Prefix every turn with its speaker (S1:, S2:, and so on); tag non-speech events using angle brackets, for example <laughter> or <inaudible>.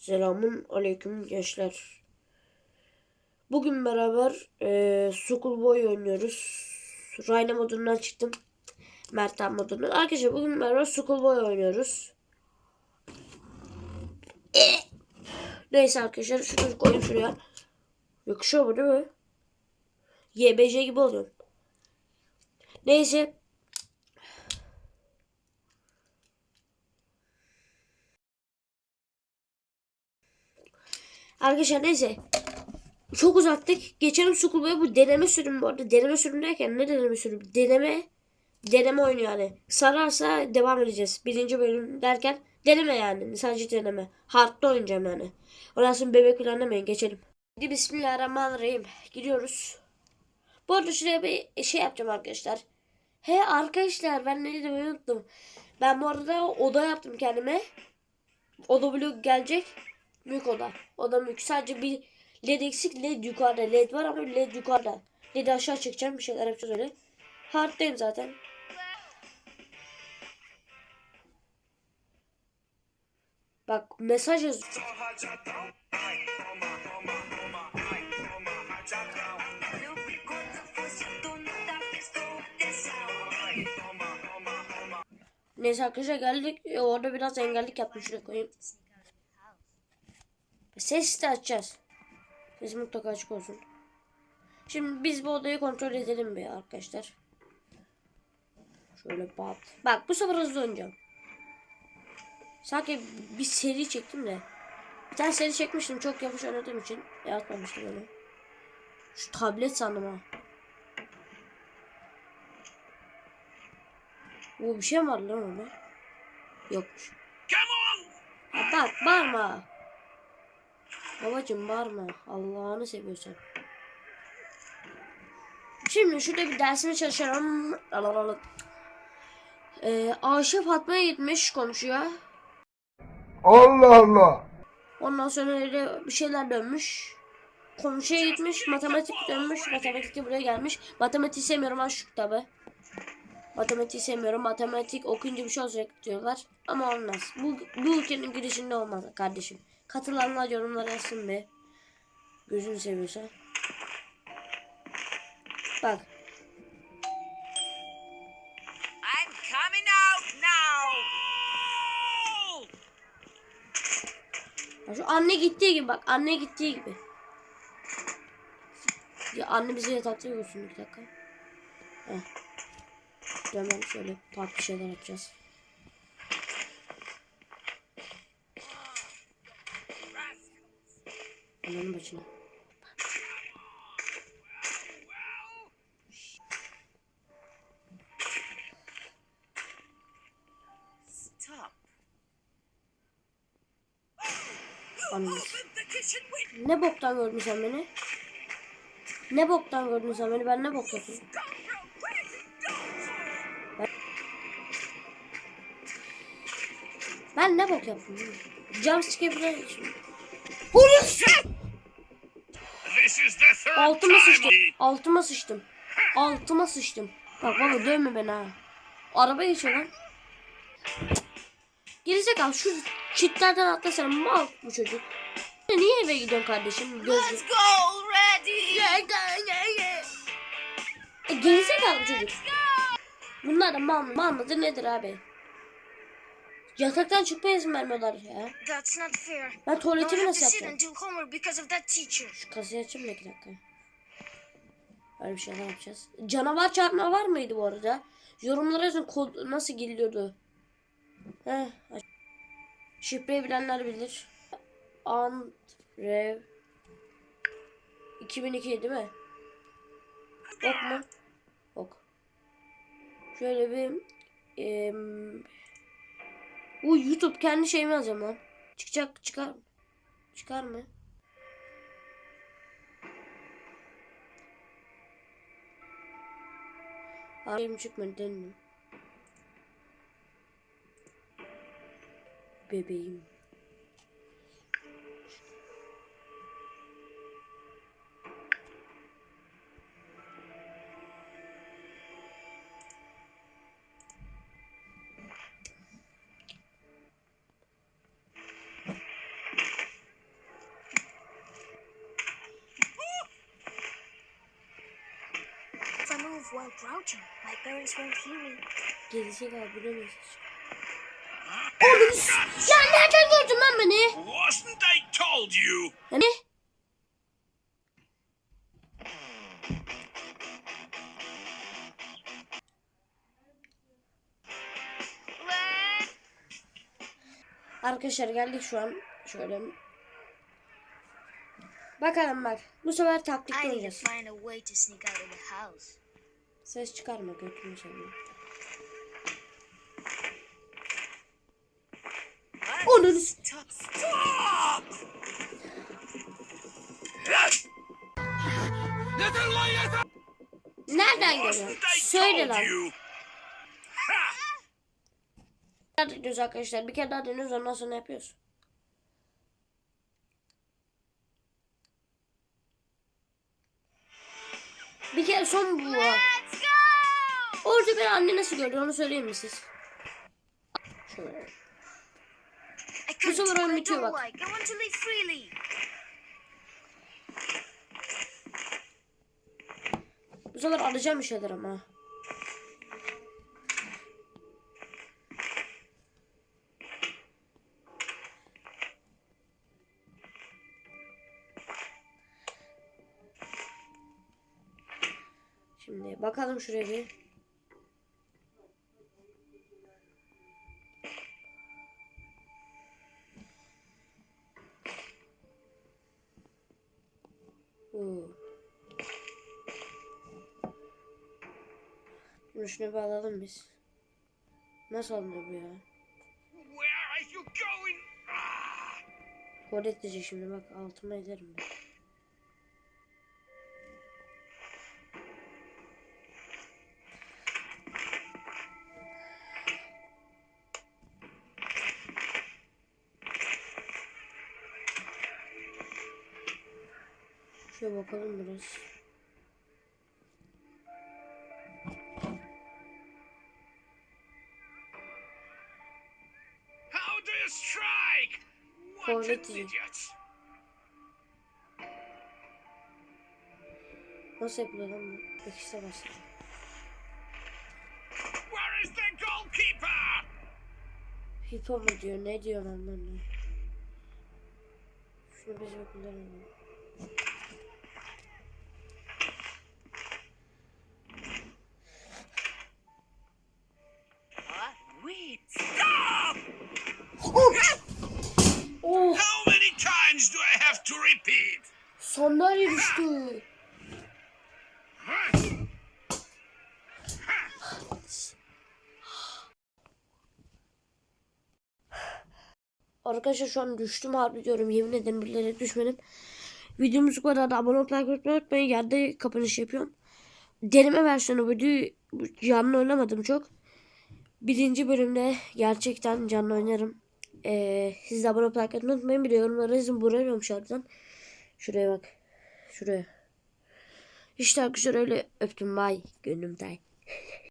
S1: Selamun aleyküm gençler. Bugün beraber e, Schoolboy oynuyoruz. Rayna modundan çıktım. Mertan modundan. Arkadaşlar bugün beraber Schoolboy oynuyoruz. E! Neyse arkadaşlar şunu koyayım şuraya. Yakışıyor mu değil mi? YBC gibi oluyorum. Neyse. Arkadaşlar neyse. Çok uzattık. Geçelim Schoolboy'a bu deneme sürüm bu arada. Deneme sürüm derken ne deneme sürüm? Deneme deneme oyunu yani. Sararsa devam edeceğiz. Birinci bölüm derken deneme yani. Sadece deneme. Hard'da oynayacağım yani. Sonra bebek falan. Geçelim. Hadi Bismillahirrahmanirrahim. Gidiyoruz. Bu arada şuraya bir şey yapacağım arkadaşlar. He arkadaşlar ben ne demeyi unuttum. Ben bu arada oda yaptım kendime. Oda blok gelecek. Büyük oda. Oda büyük. Sadece bir led eksik. Led yukarıda. Led var ama led yukarıda. Led aşağı çekeceğim. Bir şeyler yapacağız öyle. Hard'dayım zaten. Bak mesaj yaz. Neyse arkadaşlar geldik. E, orada biraz engellik yaptım. Şuraya koyayım. Ses de açacağız. Ses mutlaka açık olsun. Şimdi biz bu odayı kontrol edelim bir arkadaşlar. Şöyle bat. Bak bu sefer hızlı oynayacağım. Sanki bir seri çektim de. Bir tane seri çekmiştim çok yavaş oynadığım için. Yaratmamıştım onu. Şu tablet sandım ha. Bu bir şey mi var lan orada? Yokmuş. Ha, bak bağırma. Babacım bağırma. Allah'ını seviyorsan. Şimdi şurada bir dersime çalışalım. Ee, Ayşe Fatma'ya gitmiş komşuya.
S2: Allah Allah.
S1: Ondan sonra öyle bir şeyler dönmüş. Komşuya gitmiş. Matematik dönmüş. Matematikte buraya gelmiş. Matematik sevmiyorum aç şu kitabı. Matematik sevmiyorum. Matematik okuyunca bir şey olacak diyorlar. Ama olmaz. Bu, bu ülkenin girişinde olmaz kardeşim. Katılanlar yorumlara yazsın be. Gözünü seviyorsa. Bak.
S3: I'm coming out now.
S1: Şu anne gittiği gibi bak. Anne gittiği gibi. Ya anne bizi yatakta görsün bir dakika. Heh. Hemen şöyle farklı şeyler yapacağız. Ananın başına.
S3: Kitchen window.
S1: Ne boktan gördün sen beni? Ne boktan gördün sen beni? Ben ne bok yapayım? Ben ne bok için.
S4: This is the third
S1: Altıma sıçtım. Altıma sıçtım. Altıma sıçtım. Bak baba dövme beni ha. Araba geçiyor lan. Gerizekalı şu çitlerden atlasana mal bu çocuk. Niye eve gidiyorsun kardeşim? Gözlü.
S3: Let's go already.
S1: E, gerizekalı çocuk. Bunlar da mal, mal mıdır nedir abi? Yataktan çıkmaya izin vermiyorlar ya.
S5: That's not fair.
S1: Ben tuvaletimi nasıl yapacağım? Şu kasayı açayım da iki dakika. Öyle bir şeyler yapacağız. Canavar çarpma var mıydı bu arada? Yorumlara yazın kod nasıl giriliyordu. Heh. aç- Şifreyi bilenler bilir. Andrev 2002 değil mi? Ok mu? Ok. Şöyle bir em, bu YouTube kendi şeyimi yazacağım lan. Çıkacak çıkar mı? Çıkar mı? Benim çıkmadı denedim. Bebeğim.
S5: Grouching. My parents won't hear me.
S1: Gerizekalı bu ne mesaj? Ya nereden gördün lan beni?
S4: Wasn't I told you?
S1: Ne? Arkadaşlar geldik şu an. Şöyle. Bakalım bak. Bu sefer taktik
S5: I need to
S1: oynayacağız. Ses çıkarma götünü seveyim. Onun
S3: Stop.
S4: Stop! Little liar!
S1: nereden geliyor? Söyle lan. Hadi gidiyoruz arkadaşlar. Bir kere daha deniyoruz ondan sonra yapıyoruz. Bir kere son bu. Orada bir anne nasıl görüyor onu söyleyeyim mi siz? Şöyle.
S5: Can't
S1: sefer oyun bitiyor bak. Bu sefer alacağım bir şeyler ama. Şimdi bakalım şuraya bir. Oo. Şimdi şunu bir alalım biz. Nasıl alınıyor bu ya?
S4: Where are you going? Ah!
S1: Tuvalet diyecek şimdi bak altıma ederim ben. Şöyle bakalım biraz.
S4: How do you strike? What an idiot!
S1: Nasıl yapılıyor lan bu? De başladı.
S4: Where is the goalkeeper?
S1: Hipo mu diyor? Ne diyor lan lan ne? Şunu biz bir kullanalım.
S3: What? Wait.
S4: Stop!
S1: Oh!
S4: How many times do I have to repeat?
S1: Sandalye düştü. Arkadaşlar şu an düştüm harbi diyorum. Yemin ederim bilerek düşmedim. Videomuz bu kadar. Abone olup like atmayı unutmayın. Yerde kapanış yapıyorum. Deneme versiyonu videoyu canlı oynamadım çok. Birinci bölümde gerçekten canlı oynarım. Ee, siz de abone olup like atmayı unutmayın. Bir de yorumlara yazın. Buramıyorum şarkıdan. Şuraya bak. Şuraya. İşte arkadaşlar öyle öptüm. Bay. Gönlümden. <laughs>